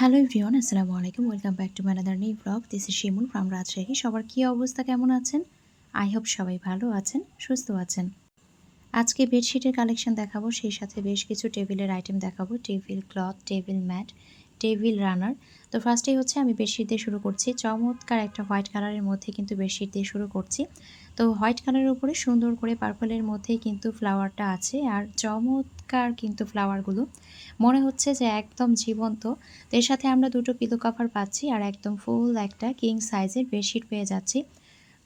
Hello everyone আসসালামু আলাইকুম welcome back to another new vlog this is Shimul from Rajshahi সবার কী অবস্থা? কেমন আছেন? আই হোপ সবাই ভালো আছেন, সুস্থ আছেন। আজকে বেডশিটের কালেকশন দেখাবো। সেই সাথে বেশ কিছু টেবিলের আইটেম দেখাবো। Table cloth table mat table runner. তো ফার্স্টেই হচ্ছে আমি বেডশিট দিয়ে শুরু করছি। চমৎকার একটা হোয়াইট কালারের মধ্যে কিন্তু বেডশিট দিয়ে শুরু করছি। তো হোয়াইট কালারের উপরে সুন্দর করে পার্পলের মধ্যেই কিন্তু ফ্লাওয়ারটা আছে আর চমৎকার কিন্তু ফ্লাওয়ারগুলো। মনে হচ্ছে যে একদম জীবন্ত। এর সাথে আমরা দুটো পিলো কাভার পাচ্ছি আর একদম ফুল একটা কিং সাইজের বেডশিট পেয়ে যাচ্ছি।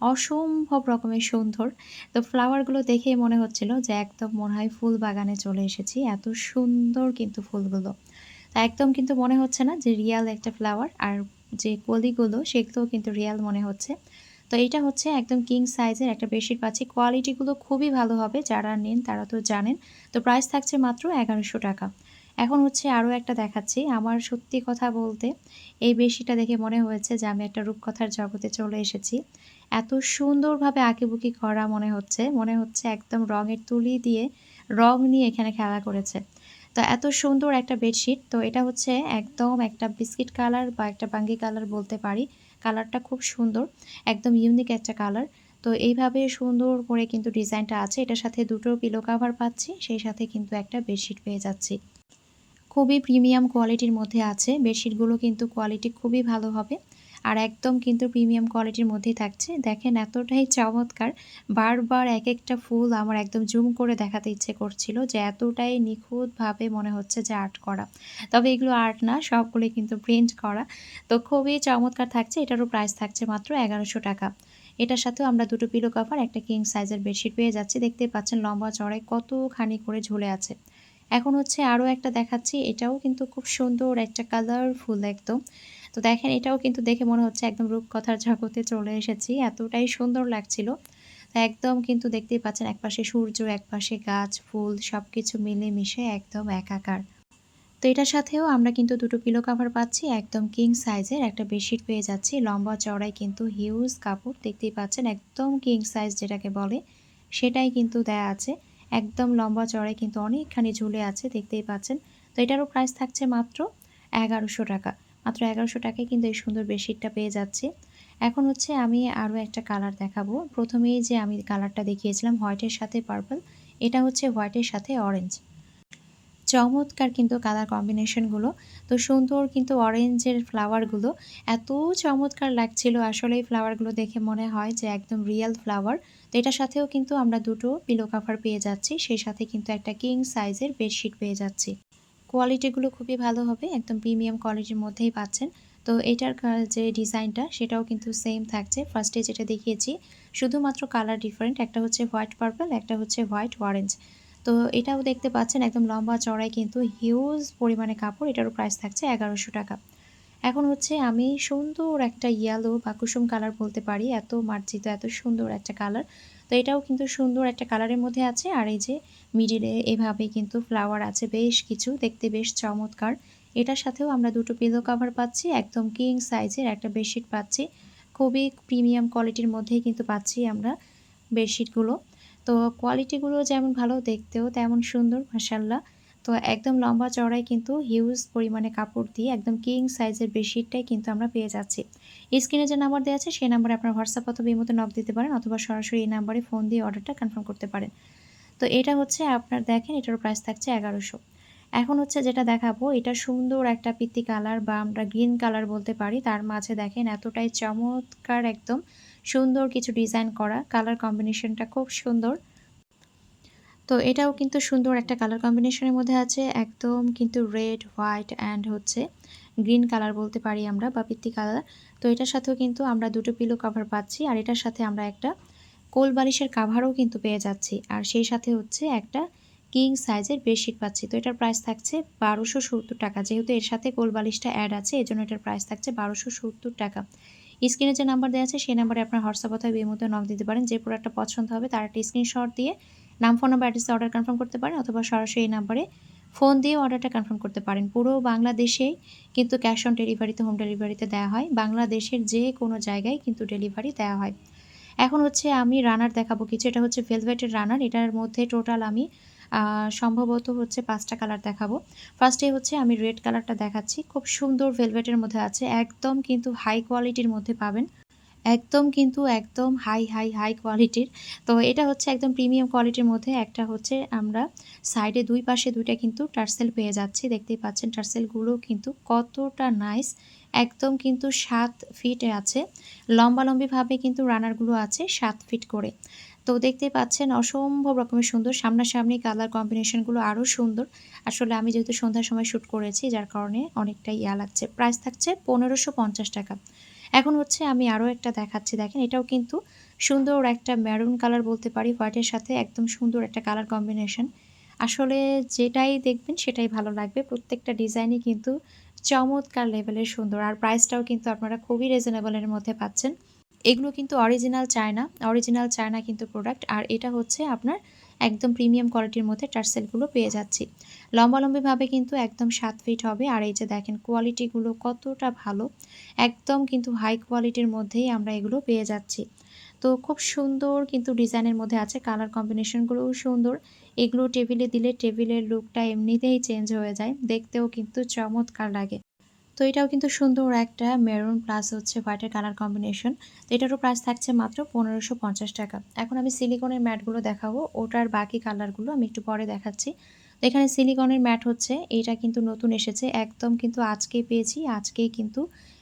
অসম্ভব রকমের সুন্দর। তো ফ্লাওয়ারগুলো দেখেই মনে হচ্ছিল যে একদম মনে হয় ফুল বাগানে চলে এসেছি। এত সুন্দর কিন্তু ফুলগুলো। একদম কিন্তু মনে হচ্ছে না যে রিয়াল একটা ফ্লাওয়ার আর যে কলিগুলো সেগুলোও কিন্তু রিয়াল মনে হচ্ছে। তো এটা হচ্ছে একদম কিং সাইজের একটা বেডশিট পাচ্ছি কোয়ালিটিগুলো খুবই ভালো হবে, যারা নেন তারা তো জানেন। তো প্রাইস থাকছে মাত্র এগারোশো টাকা। এখন হচ্ছে আরও একটা দেখাচ্ছি। আমার সত্যি কথা বলতে, এই বেশিটা দেখে মনে হয়েছে যে আমি একটা রূপকথার জগতে চলে এসেছি। এত সুন্দরভাবে আঁকিবুকি করা মনে হচ্ছে মনে হচ্ছে একদম রঙের তুলি দিয়ে রং নিয়ে এখানে খেলা করেছে। তো এত সুন্দর একটা বেডশিট। তো এটা হচ্ছে একদম একটা বিস্কিট কালার বা একটা বাঙ্গি কালার বলতে পারি। কালারটা খুব সুন্দর, একদম ইউনিক একটা কালার। তো এইভাবে সুন্দর করে কিন্তু ডিজাইনটা আছে। এটার সাথে দুটো পিলো কাভার পাচ্ছি, সেই সাথে কিন্তু একটা বেডশিট পেয়ে যাচ্ছি। খুবই প্রিমিয়াম কোয়ালিটির মধ্যে আছে। বেডশিটগুলো কিন্তু কোয়ালিটি খুবই ভালো হবে। আর একদম কিন্তু প্রিমিয়াম কোয়ালিটির মধ্যেই থাকছে। দেখেন এতটাই চমৎকার। বারবার এক একটা ফুল আমার একদম জুম করে দেখাতে ইচ্ছে করছিল যে এতটাই নিখুঁতভাবে মনে হচ্ছে যে আর্ট করা। তবে এগুলো আর্ট না, সবগুলোই কিন্তু প্রিন্ট করা। তো খুবই চমৎকার থাকছে। এটারও প্রাইস থাকছে মাত্র এগারোশো টাকা। এটার সাথেও আমরা দুটো পিলো কাভার একটা কিং সাইজের বেডশিট পেয়ে যাচ্ছি। দেখতে পাচ্ছেন লম্বা চড়াই কতখানি করে ঝুলে আছে। এখন হচ্ছে আরও একটা দেখাচ্ছি, এটাও কিন্তু খুব সুন্দর একটা কালারফুল একদম। তো দেখেন, এটাও কিন্তু দেখে মনে হচ্ছে একদম রূপকথার জগতে চলে এসেছি, এতটাই সুন্দর লাগছিল। একদম কিন্তু দেখতেই পাচ্ছেন, একপাশে সূর্য, একপাশে গাছ, ফুল সব কিছু মিলে মিশে একদম একাকার। তো এটার সাথেও আমরা কিন্তু দুটো পিলো কাভার পাচ্ছি, একদম কিং সাইজের একটা বেডশিট পেয়ে যাচ্ছি, লম্বা চড়াই কিন্তু হিউজ কাপড়, দেখতেই পাচ্ছেন, একদম কিং সাইজ যেটাকে বলে, সেটাই কিন্তু দেয়া আছে। একদম লম্বা চড়াই কিন্তু অনেকখানি ঝুলে আছে, দেখতেই পাচ্ছেন। তো এটারও প্রাইস থাকছে মাত্র এগারোশো টাকা। মাত্র এগারোশো টাকায় কিন্তু এই সুন্দর বেডশিটটা পেয়ে যাচ্ছে। এখন হচ্ছে আমি আরও একটা কালার দেখাবো। প্রথমেই যে আমি কালারটা দেখিয়েছিলাম হোয়াইটের সাথে পার্পল এটা হচ্ছে হোয়াইটের সাথে অরেঞ্জ চমৎকার কিন্তু কালার কম্বিনেশনগুলো তো সুন্দর কিন্তু অরেঞ্জের ফ্লাওয়ারগুলো এত চমৎকার লাগছিল আসলে এই ফ্লাওয়ারগুলো দেখে মনে হয় যে একদম রিয়েল ফ্লাওয়ার তো এটার সাথেও কিন্তু আমরা দুটো পিলো কাভার পেয়ে যাচ্ছি। সেই সাথে কিন্তু একটা কিং সাইজের বেডশিট পেয়ে যাচ্ছি। কোয়ালিটিগুলো খুবই ভালো হবে, একদম প্রিমিয়াম কোয়ালিটির মধ্যেই পাচ্ছেন। তো এটার যে ডিজাইনটা সেটাও কিন্তু সেম থাকছে। ফার্স্টে যেটা দেখিয়েছি, শুধুমাত্র কালার ডিফারেন্ট একটা হচ্ছে হোয়াইট পার্পল একটা হচ্ছে হোয়াইট অরেঞ্জ তো এটাও দেখতে পাচ্ছেন, একদম লম্বা চড়াই কিন্তু হিউজ পরিমাণে কাপড়, এটারও প্রাইস থাকছে এগারোশো টাকা। এখন হচ্ছে আমি সুন্দর একটা ইয়েলো বা কুসুম কালার বলতে পারি, এত মার্জিত, এত সুন্দর একটা কালার তো এটাও কিন্তু সুন্দর একটা কালারের মধ্যে আছে। আর এই যে মিডিলে এভাবে কিন্তু ফ্লাওয়ার আছে বেশ কিছু, দেখতে বেশ চমৎকার। এটার সাথেও আমরা দুটো পিলো কাভার পাচ্ছি, একদম কিং সাইজের একটা বেডশিট পাচ্ছি। খুবই প্রিমিয়াম কোয়ালিটির মধ্যেই কিন্তু পাচ্ছি আমরা বেডশিটগুলো তো কোয়ালিটিগুলো যেমন ভালো, দেখতেও তেমন সুন্দর মাসাল্লাহ তো একদম লম্বা চড়াই কিন্তু হিউজ পরিমাণে কাপড় দিয়ে একদম কিং সাইজের বেডশিটটাই কিন্তু আমরা পেয়ে যাচ্ছি। স্ক্রিনে যে নাম্বার দেওয়া আছে, সেই নাম্বারে আপনার হোয়াটসঅ্যাপ অথবা এই মতো নক দিতে পারেন অথবা সরাসরি এই নাম্বারে ফোন দিয়ে অর্ডারটা কনফার্ম করতে পারেন। তো এটা হচ্ছে আপনার দেখেন, এটার প্রাইস থাকছে এগারোশো। এখন হচ্ছে যেটা দেখাবো, এটা সুন্দর একটা পিত্তি কালার বা আমরা গ্রিন কালার বলতে পারি, তার মাঝে দেখেন এতটাই চমৎকার একদম সুন্দর কিছু ডিজাইন করা কালার কম্বিনেশনটা খুব সুন্দর। তো এটাও কিন্তু সুন্দর একটা কালার কম্বিনেশনের মধ্যে আছে। একদম কিন্তু রেড হোয়াইট অ্যান্ড হচ্ছে গ্রিন কালার বলতে পারি আমরা, বা পিত্তি কালার তো এটার সাথেও কিন্তু আমরা দুটো পিলো কাভার পাচ্ছি আর এটার সাথে আমরা একটা কোল বালিশের কাভারও কিন্তু পেয়ে যাচ্ছি। আর সেই সাথে হচ্ছে একটা কিং সাইজের বেডশিট পাচ্ছি। তো এটার প্রাইস থাকছে বারোশো সত্তর টাকা। যেহেতু এর সাথে কোল বালিশটা অ্যাড আছে এই জন্য এটার প্রাইস থাকছে বারোশো সত্তর টাকা। স্ক্রিনে যে নাম্বার দেওয়া আছে, সেই নাম্বারে আপনার হোয়াটসঅ্যাপ অথবা এই মতো নক দিতে পারেন। যে প্রোডাক্টটা পছন্দ হবে, তার একটা স্ক্রিনশট দিয়ে নাম ফোন নাম্বার অ্যাড্রেসে অর্ডার কনফার্ম করতে পারেন অথবা সরাসরি এই নাম্বারে ফোন দিয়ে অর্ডারটা কনফার্ম করতে পারেন। পুরো বাংলাদেশেই কিন্তু ক্যাশ অন ডেলিভারিতে হোম ডেলিভারিতে দেওয়া হয়। বাংলাদেশের যে কোনো জায়গায় কিন্তু ডেলিভারি দেওয়া হয়। এখন হচ্ছে আমি রানার দেখাবো কিছু। এটা হচ্ছে ভেলভেটের রানার এটার মধ্যে টোটাল আমি সম্ভবত হচ্ছে পাঁচটা কালার দেখাবো। ফার্স্টে হচ্ছে আমি রেড কালারটা দেখাচ্ছি। খুব সুন্দর ভেলভেটের মধ্যে আছে। একদম কিন্তু হাই কোয়ালিটির মধ্যে পাবেন। একদম কিন্তু একদম হাই হাই হাই কোয়ালিটির। তো এটা হচ্ছে একদম প্রিমিয়াম কোয়ালিটির মধ্যে একটা হচ্ছে আমরা সাইডে দুই পাশে দুইটা কিন্তু টার্সেল পেয়ে যাচ্ছি। দেখতেই পাচ্ছেন টার্সেলগুলো কিন্তু কতটা নাইস, একদম কিন্তু সাত ফিটে আছে। লম্বালম্বিভাবে কিন্তু রানারগুলো আছে সাত ফিট করে। তো দেখতে পাচ্ছেন অসম্ভব রকমের সুন্দর, সামনাসামনি কালার কম্বিনেশনগুলো আরও সুন্দর। আসলে আমি যেহেতু সন্ধ্যার সময় শ্যুট করেছি, যার কারণে অনেকটাই ইয়া লাগছে। প্রাইস থাকছে পনেরোশো পঞ্চাশ টাকা। এখন হচ্ছে আমি আরও একটা দেখাচ্ছি। দেখেন, এটাও কিন্তু সুন্দর একটা ম্যারুন কালার বলতে পারি হোয়াইটের সাথে একদম সুন্দর একটা কালার কম্বিনেশন আসলে যেটাই দেখবেন সেটাই ভালো লাগবে। প্রত্যেকটা ডিজাইনই কিন্তু চমৎকার লেভেলের সুন্দর। আর প্রাইসটাও কিন্তু আপনারা খুবই রিজনেবলের মধ্যে পাচ্ছেন। এগুলো কিন্তু অরিজিনাল চায়না অরিজিনাল চায়না কিন্তু প্রোডাক্ট আর এটা হচ্ছে আপনার একদম প্রিমিয়াম কোয়ালিটির মধ্যে টার্সেলগুলো পেয়ে যাচ্ছি। লম্বালম্বিভাবে কিন্তু একদম সাত ফিট হবে। আর এই যে দেখেন, কোয়ালিটিগুলো কতটা ভালো। একদম কিন্তু হাই কোয়ালিটির মধ্যেই আমরা এগুলো পেয়ে যাচ্ছি। তো খুব সুন্দর কিন্তু ডিজাইনের মধ্যে আছে। কালার কম্বিনেশনগুলোও সুন্দর। এগুলো টেবিলে দিলে টেবিলের লুকটা এমনিতেই চেঞ্জ হয়ে যায়। দেখতেও কিন্তু চমৎকার লাগে। তো এটাও কিন্তু সুন্দর একটা মেরুন প্লাস হচ্ছে হোয়াইটের কালার কম্বিনেশন তো এটারও প্রাইস থাকছে মাত্র পনেরোশো পঞ্চাশ টাকা। এখন আমি সিলিকনের ম্যাটগুলো দেখাবো। ওটার বাকি কালারগুলো আমি একটু পরে দেখাচ্ছি। এখানে সিলিকনের ম্যাট হচ্ছে, এটা কিন্তু নতুন এসেছে। একদম কিন্তু আজকেই পেয়েছি, আজকেই কিন্তু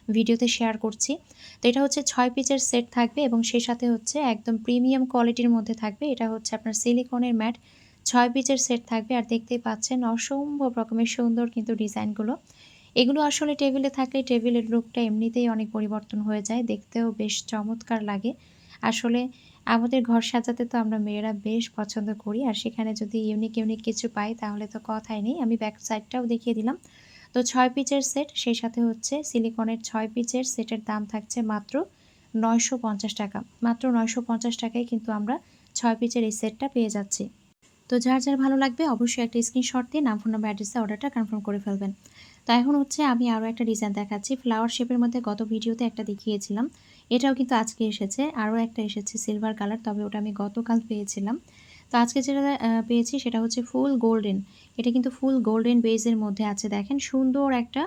ভিডিওতে শেয়ার করছি। তো এটা হচ্ছে ছয় পিচের সেট থাকবে এবং সেই সাথে হচ্ছে একদম প্রিমিয়াম কোয়ালিটির মধ্যে থাকবে। এটা হচ্ছে আপনার সিলিকনের ম্যাট ছয় পিচের সেট থাকবে। আর দেখতেই পাচ্ছেন অসম্ভব রকমের সুন্দর কিন্তু ডিজাইনগুলো এগুলো আসলে টেবিলে থাকলে টেবিলের লুকটা এমনিতেই অনেক পরিবর্তন হয়ে যায়, দেখতেও বেশ চমৎকার লাগে। আসলে আমাদের ঘর সাজাতে তো আমরা মেয়েরা বেশ পছন্দ করি, আর সেখানে যদি ইউনিক ইউনিক কিছু পাই তাহলে তো কথাই নেই। আমি ব্যাক সাইডটাও দেখিয়ে দিলাম। তো ছয় পিচের সেট সেই সাথে হচ্ছে সিলিকনের ছয় পিচের সেটের দাম থাকছে মাত্র নয়শো পঞ্চাশ টাকা। মাত্র নয়শো পঞ্চাশ টাকায় কিন্তু আমরা ছয় পিচের এই সেটটা পেয়ে যাচ্ছি। তো যার যার ভালো লাগবে অবশ্যই একটা স্ক্রিনশট দিয়ে নাম ফোন নাম্বার অ্যাড্রেসে অর্ডারটা কনফার্ম করে ফেলবেন। তো এখন হচ্ছে আমি আরও একটা ডিজাইন দেখাচ্ছি। ফ্লাওয়ার শেপের মধ্যে গত ভিডিওতে একটা দেখিয়েছিলাম। এটাও কিন্তু আজকে এসেছে। আরও একটা এসেছে সিলভার কালার তবে ওটা আমি গতকাল পেয়েছিলাম। তো আজকে যেটা পেয়েছি সেটা হচ্ছে ফুল গোল্ডেন এটা কিন্তু ফুল গোল্ডেন বেজের মধ্যে আছে। দেখেন সুন্দর একটা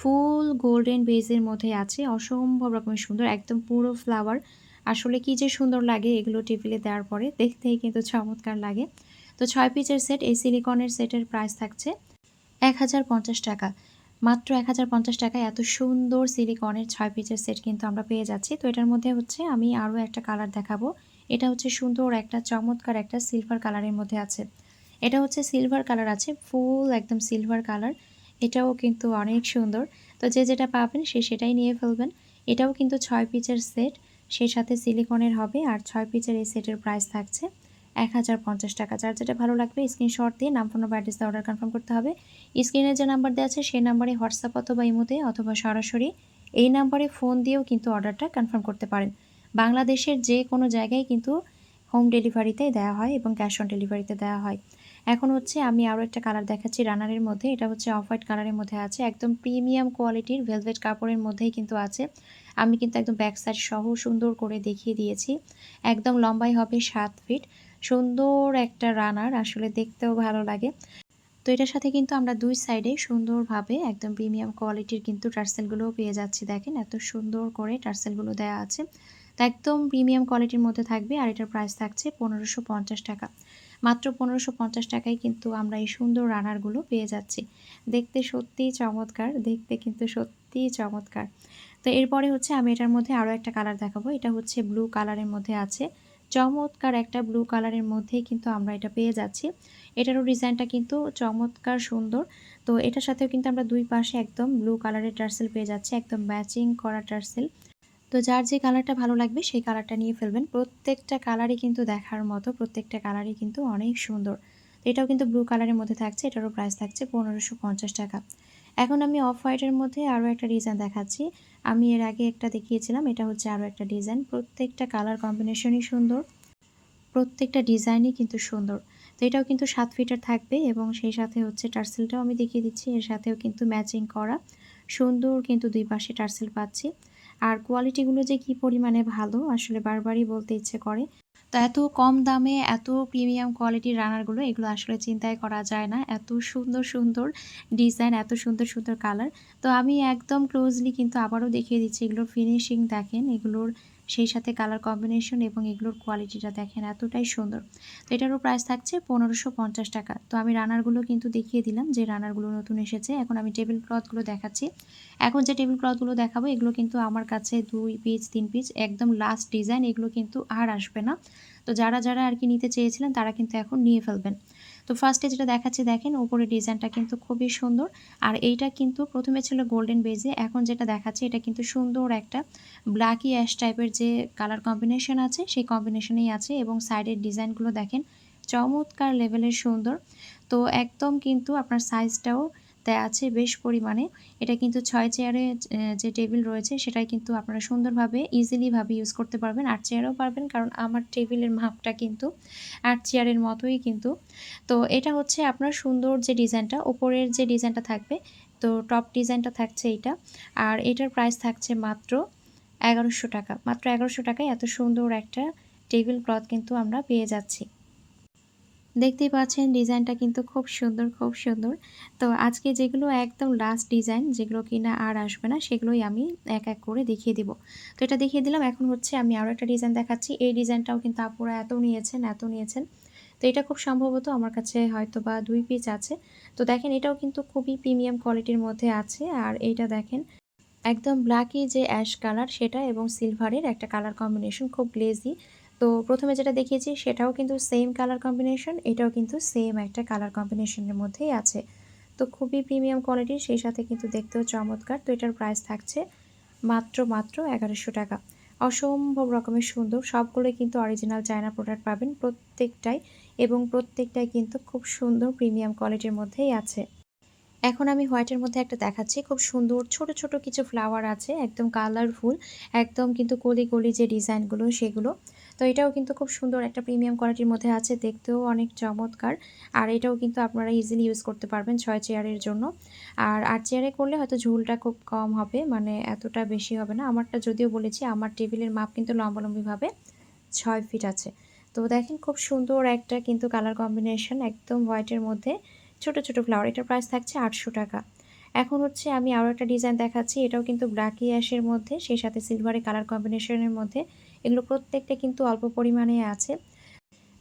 ফুল গোল্ডেন বেজের মধ্যে আছে। অসম্ভব রকমের সুন্দর, একদম পুরো ফ্লাওয়ার আসলে কি যে সুন্দর লাগে এগুলো টেবিলে দেওয়ার পরে। দেখতেই কিন্তু চমৎকার লাগে। তো ছয় পিচের সেট এই সিলিকনের সেটের প্রাইস থাকছে এক হাজার পঞ্চাশ টাকা। মাত্র এক হাজার পঞ্চাশ টাকায় এত সুন্দর সিলিকনের ছয় পিচের সেট কিন্তু আমরা পেয়ে যাচ্ছি। তো এটার মধ্যে হচ্ছে আমি আরও একটা কালার দেখাবো। এটা হচ্ছে সুন্দর একটা চমৎকার একটা সিলভার কালারের মধ্যে আছে। এটা হচ্ছে সিলভার কালার আছে ফুল একদম সিলভার কালার এটাও কিন্তু অনেক সুন্দর। তো যে যেটা পাবেন সে সেটাই নিয়ে ফেলবেন। এটাও কিন্তু ছয় পিচের সেট সেই সাথে সিলিকনের হবে আর ছয় পিচের এই সেটের প্রাইস থাকছে। এক হাজার পঞ্চাশ টাকা। যার যেটা ভালো লাগবে স্ক্রিনশট দিয়ে নাম phone number address order confirm করতে হবে। স্ক্রিনে যে নাম্বার দেওয়া আছে, সেই নাম্বারে হোয়াটসঅ্যাপ অথবা ইমোতে অথবা সরাসরি এই নাম্বারে ফোন দিয়েও কিন্তু অর্ডারটা কনফার্ম করতে পারেন। বাংলাদেশের যে কোনো জায়গায় কিন্তু হোম ডেলিভারিতেই দেওয়া হয় এবং ক্যাশ অন ডেলিভারিতে দেওয়া হয়। এখন হচ্ছে আমি আরও একটা কালার দেখাচ্ছি রানারের মধ্যে। এটা হচ্ছে অফ হোয়াইট কালারের মধ্যে আছে। একদম প্রিমিয়াম কোয়ালিটির ভেলভেট কাপড়ের মধ্যেই কিন্তু আছে। আমি কিন্তু একদম ব্যাক সাইড সহ সুন্দর করে দেখিয়ে দিয়েছি। একদম লম্বাই হবে সাত ফিট সুন্দর একটা রানার, আসলে দেখতেও ভালো লাগে। তো এটার সাথে কিন্তু আমরা দুই সাইডে সুন্দরভাবে একদম প্রিমিয়াম কোয়ালিটির কিন্তু টার্সেলগুলোও পেয়ে যাচ্ছি। দেখেন এত সুন্দর করে টার্সেলগুলো দেওয়া আছে। তো একদম প্রিমিয়াম কোয়ালিটির মধ্যে থাকবে আর এটার প্রাইস থাকছে পনেরোশো টাকা। মাত্র পনেরোশো পঞ্চাশ টাকায় কিন্তু আমরা এই সুন্দর রানারগুলো পেয়ে যাচ্ছি। দেখতে সত্যিই চমৎকার, দেখতে কিন্তু সত্যিই চমৎকার। তো এরপরে হচ্ছে আমি এটার মধ্যে আরও একটা কালার দেখাবো। এটা হচ্ছে ব্লু কালারের মধ্যে আছে। চমৎকার একটা ব্লু কালারের মধ্যেই কিন্তু আমরা এটা পেয়ে যাচ্ছি। এটারও ডিজাইনটা কিন্তু চমৎকার সুন্দর। তো এটার সাথেও কিন্তু আমরা দুই পাশে একদম ব্লু কালারের টার্সেল পেয়ে যাচ্ছি, একদম ম্যাচিং করা টার্সেল। তো যার যে কালারটা ভালো লাগবে সেই কালারটা নিয়ে ফেলবেন। প্রত্যেকটা কালারই কিন্তু দেখার মতো, প্রত্যেকটা কালারই কিন্তু অনেক সুন্দর। এটাও কিন্তু ব্লু কালারের মধ্যে থাকছে, এটারও প্রাইস থাকছে পনেরোশো টাকা। এখন আমি অফ হোয়াইটের মধ্যে আরও একটা ডিজাইন দেখাচ্ছি। আমি এর আগে একটা দেখিয়েছিলাম, এটা হচ্ছে আরও একটা ডিজাইন। প্রত্যেকটা কালার কম্বিনেশনই সুন্দর, প্রত্যেকটা ডিজাইনই কিন্তু সুন্দর। তো এটাও কিন্তু সাত ফিটার থাকবে এবং সেই সাথে হচ্ছে টার্সেলটাও আমি দেখিয়ে দিচ্ছি, এর সাথেও কিন্তু ম্যাচিং করা। সুন্দর কিন্তু দুই পাশে টার্সেল পাচ্ছি। আর কোয়ালিটিগুলো যে কি পরিমাণে ভালো, আসলে বারবারই বলতে ইচ্ছে করে। তো এত কম দামে এত প্রিমিয়াম কোয়ালিটির রানারগুলো এগুলো আসলে চিন্তায় করা যায় না। এত সুন্দর সুন্দর ডিজাইন এত সুন্দর সুন্দর কালার তো আমি একদম ক্লোজলি কিন্তু আবারও দেখিয়ে দিচ্ছি, এগুলোর ফিনিশিং দেখেন, এগুলোর সেই সাথে কালার কম্বিনেশন এবং এগুলোর কোয়ালিটিটা দেখেন এতটাই সুন্দর। তো এটারও প্রাইস থাকছে পনেরোশো পঞ্চাশ টাকা। তো আমি রানারগুলো কিন্তু দেখিয়ে দিলাম যে রানারগুলো নতুন এসেছে। এখন আমি টেবিল ক্লথগুলো দেখাচ্ছি। এখন যে টেবিল ক্লথগুলো দেখাবো, এগুলো কিন্তু আমার কাছে দুই পিস তিন পিস একদম লাস্ট ডিজাইন এগুলো কিন্তু আর আসবে না। তো যারা যারা আর কি নিতে চেয়েছিলেন তারা কিন্তু এখন নিয়ে ফেলবেন। তো ফার্স্টে যেটা দেখাচ্ছি, দেখেন উপরে ডিজাইনটা কিন্তু খুবই সুন্দর। আর এইটা কিন্তু প্রথমে ছিল গোল্ডেন বেজে এখন যেটা দেখাচ্ছে, এটা কিন্তু সুন্দর একটা ব্ল্যাকি অ্যাশ টাইপের যে কালার কম্বিনেশন আছে, সেই কম্বিনেশনেই আছে এবং সাইডের ডিজাইনগুলো দেখেন চমৎকার লেভেলের সুন্দর। তো একদম কিন্তু আপনার সাইজটাও দেয়া আছে বেশ পরিমাণে। এটা কিন্তু ছয় চেয়ারে যে টেবিল রয়েছে সেটাই কিন্তু আপনারা সুন্দরভাবে ইজিলিভাবে ইউজ করতে পারবেন। আট চেয়ারেও পারবেন কারণ আমার টেবিলের মাপটা কিন্তু আট চেয়ারের মতোই কিন্তু। তো এটা হচ্ছে আপনার সুন্দর যে ডিজাইনটা, ওপরের যে ডিজাইনটা থাকবে, তো টপ ডিজাইনটা থাকছে এইটা। আর এটার প্রাইস থাকছে মাত্র এগারোশো টাকা। মাত্র এগারোশো টাকায় এত সুন্দর একটা টেবিল ক্লথ কিন্তু আমরা পেয়ে যাচ্ছি। দেখতেই পাচ্ছেন ডিজাইনটা কিন্তু খুব সুন্দর খুব সুন্দর। তো আজকে যেগুলো একদম লাস্ট ডিজাইন যেগুলো কিনা আর আসবে না, সেগুলোই আমি এক এক করে দেখিয়ে দিব। তো এটা দেখিয়ে দিলাম, এখন হচ্ছে আমি আরও একটা ডিজাইন দেখাচ্ছি। এই ডিজাইনটাও কিন্তু আপুরা এত নিয়েছেন এত নিয়েছেন। তো এটা খুব সম্ভবত আমার কাছে হয়তো বা দুই পিস আছে। তো দেখেন এটাও কিন্তু খুবই প্রিমিয়াম কোয়ালিটির মধ্যে আছে। আর এইটা দেখেন, একদম ব্ল্যাকি যে অ্যাশ কালার সেটা এবং সিলভারের একটা কালার কম্বিনেশন খুব গ্লেজি তো প্রথমে যেটা দেখিয়েছি সেটাও কিন্তু সেম কালার কম্বিনেশন এটাও কিন্তু সেম একটা কালার কম্বিনেশনের মধ্যেই আছে। তো খুবই প্রিমিয়াম কোয়ালিটির সেই সাথে কিন্তু দেখতেও চমৎকার। তো এটার প্রাইস থাকছে মাত্র মাত্র এগারোশো টাকা। অসম্ভব রকমের সুন্দর, সবগুলোই কিন্তু অরিজিনাল চায়না প্রোডাক্ট পাবেন প্রত্যেকটাই এবং প্রত্যেকটাই কিন্তু খুব সুন্দর প্রিমিয়াম কোয়ালিটির মধ্যেই আছে। এখন আমি হোয়াইটের মধ্যে একটা দেখাচ্ছি। খুব সুন্দর, ছোট ছোট কিছু ফ্লাওয়ার আছে, একদম কালারফুল, একদম কিন্তু কলি কলি যে ডিজাইনগুলো, সেগুলো। তো এটাও কিন্তু খুব সুন্দর একটা প্রিমিয়াম কোয়ালিটির মধ্যে আছে, দেখতেও অনেক চমৎকার। আর এটাও কিন্তু আপনারা ইজিলি ইউজ করতে পারবেন ছয় চেয়ারের জন্য। আর আট চেয়ারে করলে হয়তো ঝুলটা খুব কম হবে মানে এতটা বেশি হবে না। আমারটা যদিও বলেছি, আমার টেবিলের মাপ কিন্তু লম্বালম্বিভাবে ছয় ফিট আছে। তো দেখেন খুব সুন্দর একটা কিন্তু কালার কম্বিনেশন, একদম হোয়াইটের মধ্যে। ছোট ছোট ফ্লাওয়ার এটার প্রাইস থাকছে আটশো টাকা। এখন হচ্ছে আমি আরও একটা ডিজাইন দেখাচ্ছি, এটাও কিন্তু ব্ল্যাকি অ্যাশের মধ্যে, সেই সাথে সিলভারের কালার কম্বিনেশনের মধ্যে। এগুলো প্রত্যেকটা কিন্তু অল্প পরিমাণে আছে।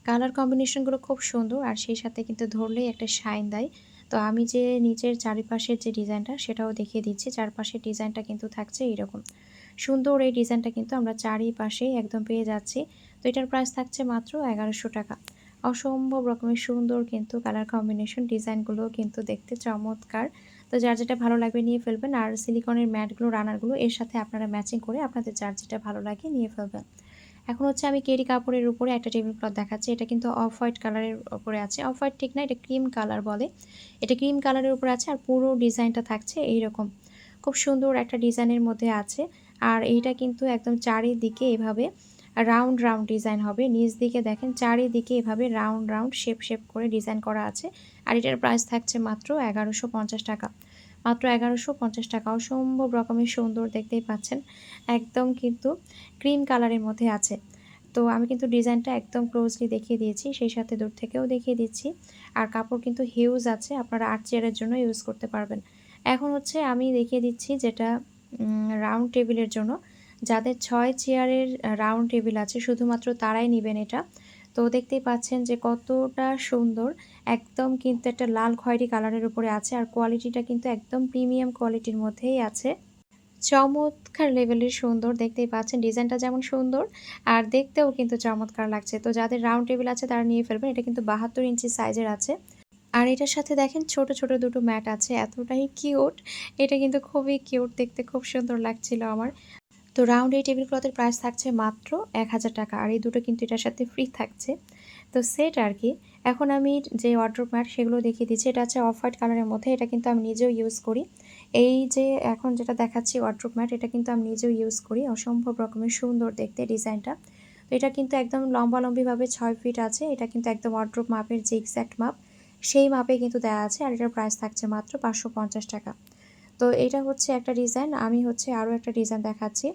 কালার কম্বিনেশনগুলো খুব সুন্দর, আর সেই সাথে কিন্তু ধরলেই একটা শাইন দেয়। তো আমি যে নিচের চারিপাশের যে ডিজাইনটা সেটাও দেখিয়ে দিচ্ছি, চারপাশের ডিজাইনটা কিন্তু থাকছে এইরকম। সুন্দর এই ডিজাইনটা কিন্তু আমরা চারিপাশেই একদম পেয়ে যাচ্ছি। তো এটার প্রাইস থাকছে মাত্র এগারোশো টাকা। অসম্ভব রকমের সুন্দর কিন্তু কালার কম্বিনেশন ডিজাইনগুলো কিন্তু দেখতে চমৎকার। তো যার যেটা ভালো লাগবে নিয়ে ফেলবেন আর সিলিকনের ম্যাটগুলো রানারগুলো এর সাথে আপনারা ম্যাচিং করে আপনাদের যার যেটা ভালো লাগে নিয়ে ফেলবেন। এখন হচ্ছে আমি কেরি কাপড়ের উপরে একটা টেবিল ক্লথ দেখাচ্ছি। এটা কিন্তু অফ হোয়াইট কালারের উপরে আছে। অফ হোয়াইট ঠিক না, এটা ক্রিম কালার বলে। এটা ক্রিম কালারের উপরে আছে আর পুরো ডিজাইনটা থাকছে এইরকম। খুব সুন্দর একটা ডিজাইনের মধ্যে আছে। আর এইটা কিন্তু একদম চারিদিকে এভাবে রাউন্ড রাউন্ড ডিজাইন হবে। নিচ দিকে দেখেন চারিদিকে এভাবে রাউন্ড রাউন্ড শেপ শেপ করে ডিজাইন করা আছে। আর এটার প্রাইস থাকছে মাত্র এগারোশো পঞ্চাশ টাকা। মাত্র এগারোশো পঞ্চাশ টাকা। অসম্ভব রকমের সুন্দর দেখতেই পাচ্ছেন। একদম কিন্তু ক্রিম কালারের মধ্যে আছে। তো আমি কিন্তু ডিজাইনটা একদম ক্লোজলি দেখিয়ে দিয়েছি, সেই সাথে দূর থেকেও দেখিয়ে দিচ্ছি। আর কাপড় কিন্তু হিউজ আছে, আপনারা আর্ট চেয়ারের জন্য ইউজ করতে পারবেন। এখন হচ্ছে আমি দেখিয়ে দিচ্ছি যেটা রাউন্ড টেবিলের জন্য। যাদের ছয় চেয়ারের রাউন্ড টেবিল আছে, শুধুমাত্র তারাই নেবেন এটা। তো দেখতেই পাচ্ছেন যে কতটা সুন্দর, একদম কিন্তু একটা লাল খয়েরি কালারের উপরে আছে আর কোয়ালিটিটা কিন্তু একদম প্রিমিয়াম কোয়ালিটির মধ্যেই আছে। চমৎকার লেভেলের সুন্দর, দেখতেই পাচ্ছেন ডিজাইনটা যেমন সুন্দর আর দেখতেও কিন্তু চমৎকার লাগছে। তো যাদের রাউন্ড টেবিল আছে তারা নিয়ে ফেলবেন, এটা কিন্তু বাহাত্তর ইঞ্চি সাইজের আছে। আর এটার সাথে দেখেন ছোট ছোট দুটো ম্যাট আছে, এতটাই কিউট এটা কিন্তু খুবই কিউট দেখতে খুব সুন্দর লাগছিল আমার। তো রাউন্ড এই টেবিল ক্লথের প্রাইস থাকছে মাত্র এক হাজার টাকা। আর এই দুটো কিন্তু এটার সাথে ফ্রি থাকছে। তো সেট আর কি, এখন আমি যে ওয়ার্ড্রোপ ম্যাট সেগুলো দেখিয়ে দিচ্ছি, এটা হচ্ছে অফ হোয়াইট কালারের মধ্যে, এটা কিন্তু আমি নিজেও ইউজ করি। এই যে এখন যেটা দেখাচ্ছি ওয়ার্ড্রোপ ম্যাট এটা কিন্তু আমি নিজেও ইউজ করি, অসম্ভব রকমের সুন্দর দেখতে ডিজাইনটা। তো এটা কিন্তু একদম লম্বালম্বিভাবে ছয় ফিট আছে, এটা কিন্তু একদম ওয়ার্ড্রোপ মাপের যে এক্স্যাক্ট মাপ সেই মাপে কিন্তু দেওয়া আছে, আর এটার প্রাইস থাকছে মাত্র পাঁচশো পঞ্চাশ টাকা। তো এটা হচ্ছে একটা ডিজাইন, আমি হচ্ছে আরও একটা ডিজাইন দেখাচ্ছি।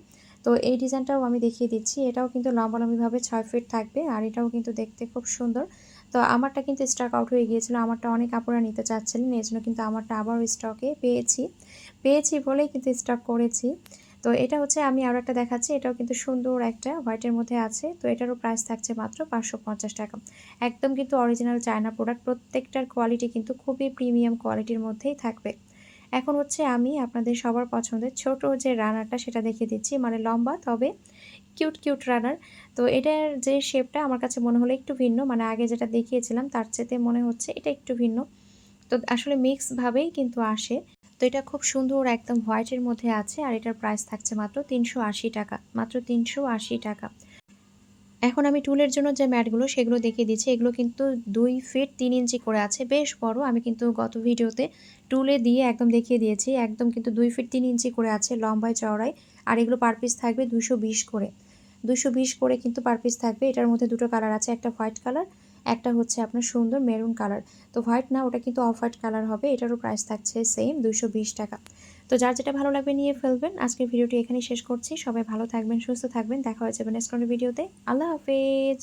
তো এই ডিজাইনটাও আমি দেখিয়ে দিচ্ছি, এটাও কিন্তু লম্বালম্বিভাবে ছয় ফিট থাকবে আর এটাও কিন্তু দেখতে খুব সুন্দর। তো আমারটা কিন্তু স্টক আউট হয়ে গিয়েছিল, আমারটা অনেক আপুরা নিতে চাচ্ছিলেন, এই জন্য কিন্তু আমারটা আবারও স্টকে পেয়েছি। পেয়েছি বলেই কিন্তু স্টক করেছি। তো এটা হচ্ছে আমি আরও একটা দেখাচ্ছি, এটাও কিন্তু সুন্দর একটা হোয়াইটের মধ্যে আছে, তো এটারও প্রাইস থাকছে মাত্র পাঁচশো পঞ্চাশ টাকা। একদম কিন্তু অরিজিনাল চায়না প্রোডাক্ট প্রত্যেকটার কোয়ালিটি কিন্তু খুবই প্রিমিয়াম কোয়ালিটির মধ্যেই থাকবে। এখন হচ্ছে আমি আপনাদের সবার পছন্দের ছোট যে রানারটা সেটা দেখিয়ে দিচ্ছি মানে লম্বা তবে কিউট কিউট রানার। তো এটার যে শেপটা আমার কাছে মনে হলো একটু ভিন্ন মানে আগে যেটা দেখিয়েছিলাম তার চেতে মনে হচ্ছে এটা একটু ভিন্ন। তো আসলে মিক্সভাবেই কিন্তু আসে। তো এটা খুব সুন্দর একদম হোয়াইটের মধ্যে আছে আর এটার প্রাইস থাকছে মাত্র তিনশো আশি টাকা, মাত্র তিনশো আশি টাকা। এখন আমি টুলের জন্য যে ম্যাটগুলো সেগুলো দেখিয়ে দিচ্ছি, এগুলো কিন্তু দুই ফিট তিন ইঞ্চি করে আছে। বেশ বড়, আমি কিন্তু গত ভিডিওতে টুলে দিয়ে একদম দেখিয়ে দিয়েছি। একদম কিন্তু দুই ফিট তিন ইঞ্চি করে আছে লম্বায় চওড়ায়। আর এগুলো পার পিস থাকবে দুশো বিশ করে। দুশো বিশ করে কিন্তু পার পিস থাকবে। এটার মধ্যে দুটো কালার আছে, একটা হোয়াইট কালার, একটা হচ্ছে আপনার সুন্দর মেরুন কালার। তো হোয়াইট না, ওটা কিন্তু অফ হোয়াইট কালার হবে। এটারও প্রাইস থাকছে সেম, দুশো টাকা। তো যার যেটা ভালো লাগবে নিয়ে ফেলবেন। আজকের ভিডিওটি এখানেই শেষ করছি। সবাই ভালো থাকবেন, সুস্থ থাকবেন। দেখা হয়েছে নেক্সট কোনো ভিডিওতে। আল্লাহ হাফেজ।